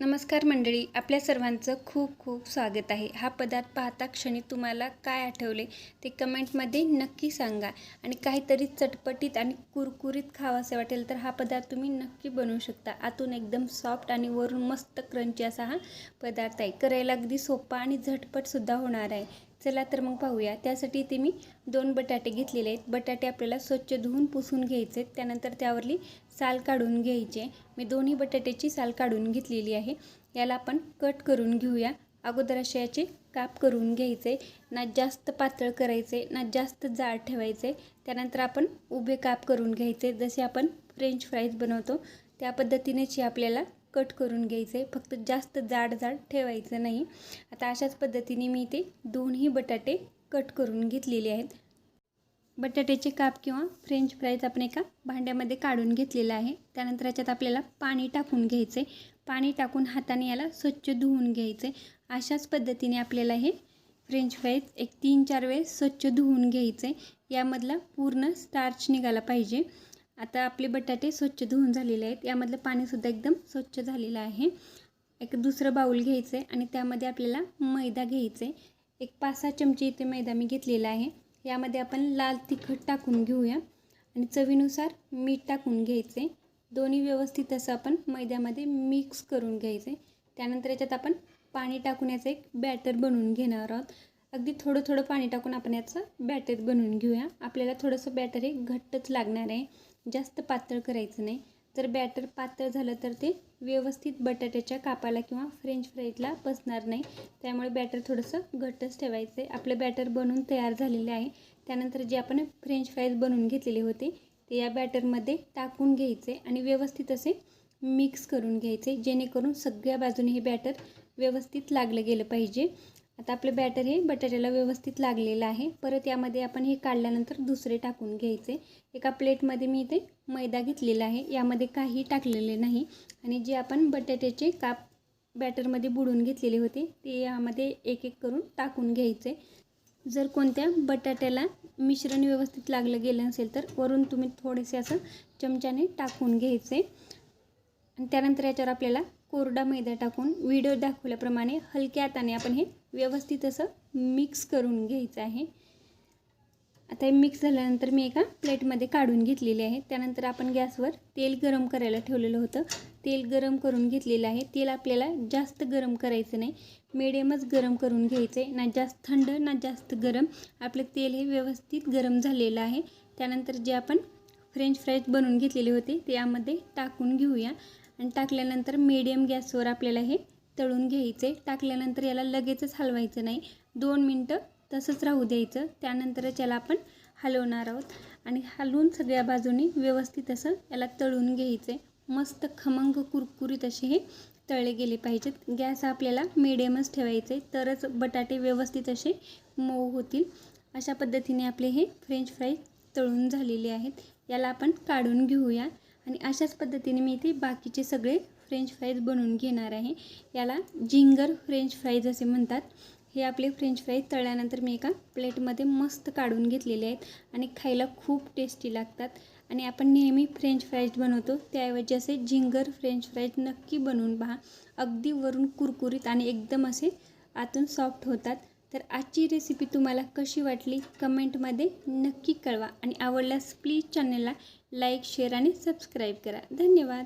नमस्कार मंडळी आपल्या सर्वांचं खूप खूप स्वागत आहे. हा पदार्थ पाहता क्षणी तुम्हाला काय आठवले ते कमेंटमध्ये नक्की सांगा आणि काहीतरी चटपटीत आणि कुरकुरीत खावासे वाटेल तर हा पदार्थ तुम्ही नक्की बनवू शकता. आतून एकदम सॉफ्ट आणि वरून मस्त क्रंची असा हा पदार्थ आहे. करायला अगदी सोपा आणि झटपटसुद्धा होणार आहे. चला तर मग पाहूया. त्यासाठी इथे मी दोन बटाटे घेतलेले आहेत. बटाटे आपल्याला स्वच्छ धुवून पुसून घ्यायचे त्यानंतर त्यावरली साल काढून घ्यायचे मी दोन्ही बटाट्याची साल काढून घेतलेली आहे. याला आपण कट करून घेऊया. अगोदर असे याचे काप करून घ्यायचे. ना जास्त पातळ करायचे ना जास्त जाड ठेवायचे. त्यानंतर आपण उभे काप करून घ्यायचे. जसे आपण फ्रेंच फ्राईज बनवतो त्या पद्धतीनेच आपल्याला कट करून घ्यायचे. फक्त जास्त जाड जाड ठेवायचं नाही. आता अशाच पद्धतीने मी इथे दोन्ही बटाटे कट करून घेतलेले आहेत. बटाट्याचे काप किंवा फ्रेंच फ्राईज आपण एका भांड्यामध्ये काढून घेतलेलं आहे. त्यानंतर याच्यात आपल्याला पाणी टाकून घ्यायचे. पाणी टाकून हाताने याला स्वच्छ धुवून घ्यायचे. अशाच पद्धतीने आपल्याला हे फ्रेंच फ्राईज एक तीन चार वेळेस स्वच्छ धुवून घ्यायचे. यामधला पूर्ण स्टार्च निघाला पाहिजे. आता आपले बटाटे स्वच्छ धुवून झालेले आहेत. यामधलं पाणीसुद्धा एकदम स्वच्छ झालेलं आहे. एक दुसरं बाऊल घ्यायचं आहे आणि त्यामध्ये आपल्याला मैदा घ्यायचा आहे एक पाच सहा चमचे इथे मैदा मी घेतलेला आहे. यामध्ये आपण लाल तिखट टाकून घेऊया. आणि चवीनुसार मीठ टाकून घ्यायचे दोन्ही व्यवस्थित असं आपण मैद्यामध्ये मिक्स करून घ्यायचे त्यानंतर याच्यात आपण पाणी टाकून याचं एक बॅटर बनवून घेणार आहोत. अगदी थोडं थोडं पाणी टाकून आपण याचं बॅटर बनवून घेऊया. आपल्याला थोडंसं बॅटर हे घट्टच लागणार आहे. जास्त पातळ करायचं नाही. जर बॅटर पातळ झालं तर ते व्यवस्थित बटाट्याच्या कापाला किंवा फ्रेंच फ्राईजला बसणार नाही. त्यामुळे बॅटर थोडंसं घट्टच ठेवायचं आहे आपलं बॅटर बनवून तयार झालेले आहे. त्यानंतर जे आपण फ्रेंच फ्राईज बनवून घेतलेले होते ते या बॅटरमध्ये टाकून घ्यायचे आणि व्यवस्थित असे मिक्स करून घ्यायचे जेणेकरून सगळ्या बाजूने हे बॅटर व्यवस्थित लागलं गेलं पाहिजे. आता आपलं बॅटर हे बटाट्याला व्यवस्थित लागलेलं आहे. परत यामध्ये आपण हे काढल्यानंतर दुसरे टाकून घ्यायचे. एका प्लेटमध्ये मी इथे मैदा घेतलेला आहे. यामध्ये काही टाकलेले नाही. आणि जे आपण बटाट्याचे काप बॅटरमध्ये बुडून घेतलेले होते ते यामध्ये एक एक करून टाकून घ्यायचे. जर कोणत्या बटाट्याला मिश्रण व्यवस्थित लागलं गेलं असेल तर वरून तुम्ही थोडेसे असं चमच्याने टाकून घ्यायचे. आणि त्यानंतर याच्यावर आपल्याला कोरडा मैदा टाकून व्हिडिओ दाखवल्याप्रमाणे हलक्या हाताने आपण हे व्यवस्थित असं मिक्स करून घ्यायचं आहे. आता हे मिक्स झाल्यानंतर मी एका प्लेटमध्ये काढून घेतलेले आहे. त्यानंतर आपण गॅसवर तेल गरम करायला ठेवलेलं होतं. तेल गरम करून घेतलेलं आहे. तेल आपल्याला जास्त गरम करायचं नाही. मिडियमच गरम करून घ्यायचं आहे ना जास्त थंड ना जास्त गरम. आपलं तेल हे व्यवस्थित गरम झालेलं आहे. त्यानंतर जे आपण फ्रेंच फ्राईज बनवून घेतलेले होते ते यामध्ये टाकून घेऊया. आणि टाकल्यानंतर मीडियम गॅसवर आपल्याला हे तळून घ्यायचे. टाकल्यानंतर याला लगेचच हलवायचं नाही. दोन मिनटं तसंच राहू द्यायचं. त्यानंतरच याला आपण हलवणार आहोत. आणि हलवून सगळ्या बाजूनी व्यवस्थित असं याला तळून घ्यायचे. मस्त खमंग कुरकुरीत असे हे तळले गेले पाहिजेत. गॅस आपल्याला मिडियमच ठेवायचे. तरच बटाटे व्यवस्थित असे मऊ होतील. अशा पद्धतीने आपले हे फ्रेंच फ्राईज तळून झालेले आहेत. याला आपण काढून घेऊया. आणि अशाच पद्धतीने मी इथे बाकीचे सगळे फ्रेंच फ्राईज बनवून घेणार आहे. याला जिंगर फ्रेंच फ्राईज असे म्हणतात. हे आपले फ्रेंच फ्राईज तळल्यानंतर मी एका प्लेटमध्ये मस्त काढून घेतलेले आहेत आणि खायला खूप टेस्टी लागतात. आणि आपण नेहमी फ्रेंच फ्राईज बनवतो. त्याऐवजी असे जिंगर फ्रेंच फ्राईज नक्की बनवून पहा. अगदी वरून कुरकुरीत आणि एकदम असे आतून सॉफ्ट होतात. तर आजची रेसिपी तुम्हाला कशी वाटली कमेंटमध्ये नक्की कळवा. आणि आवडल्यास प्लीज चॅनलला लाईक शेअर आणि सबस्क्राईब करा. धन्यवाद.